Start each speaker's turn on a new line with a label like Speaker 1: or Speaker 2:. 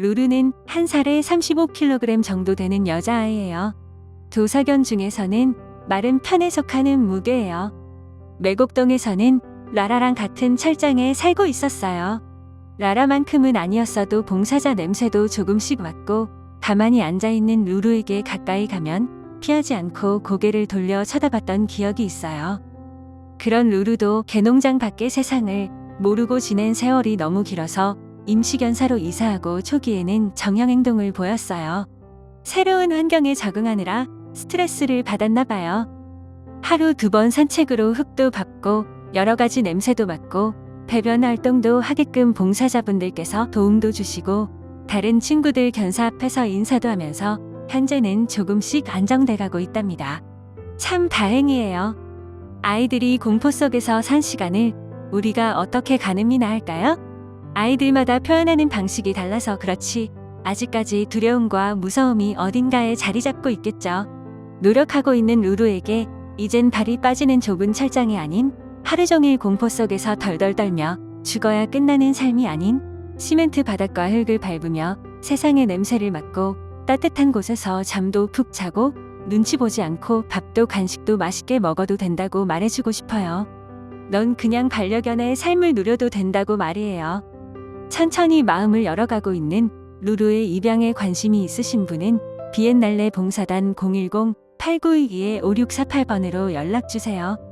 Speaker 1: 루루는 한 살에 35kg 정도 되는 여자아이예요. 도사견 중에서는 마른 편에 속하는 무게예요. 매곡동에서는 라라랑 같은 철장에 살고 있었어요. 라라만큼은 아니었어도 봉사자 냄새도 조금씩 맡고 가만히 앉아있는 루루에게 가까이 가면 피하지 않고 고개를 돌려 쳐다봤던 기억이 있어요. 그런 루루도 개농장 밖의 세상을 모르고 지낸 세월이 너무 길어서 임시견사로 이사하고 초기에는 정형행동을 보였어요. 새로운 환경에 적응하느라 스트레스를 받았나 봐요. 하루 두 번 산책으로 흙도 밟고 여러 가지 냄새도 맡고 배변 활동도 하게끔 봉사자분들께서 도움도 주시고 다른 친구들 견사 앞에서 인사도 하면서 현재는 조금씩 안정돼 가고 있답니다. 참 다행이에요. 아이들이 공포 속에서 산 시간을 우리가 어떻게 가늠이나 할까요? 아이들마다 표현하는 방식이 달라서 그렇지 아직까지 두려움과 무서움이 어딘가에 자리 잡고 있겠죠. 노력하고 있는 루루에게 이젠 발이 빠지는 좁은 철장이 아닌 하루 종일 공포 속에서 덜덜 떨며 죽어야 끝나는 삶이 아닌 시멘트 바닥과 흙을 밟으며 세상의 냄새를 맡고 따뜻한 곳에서 잠도 푹 자고 눈치 보지 않고 밥도 간식도 맛있게 먹어도 된다고 말해주고 싶어요. 넌 그냥 반려견의 삶을 누려도 된다고 말이에요. 천천히 마음을 열어가고 있는 루루의 입양에 관심이 있으신 분은 비엔날레 봉사단 010-8922-5648번으로 연락주세요.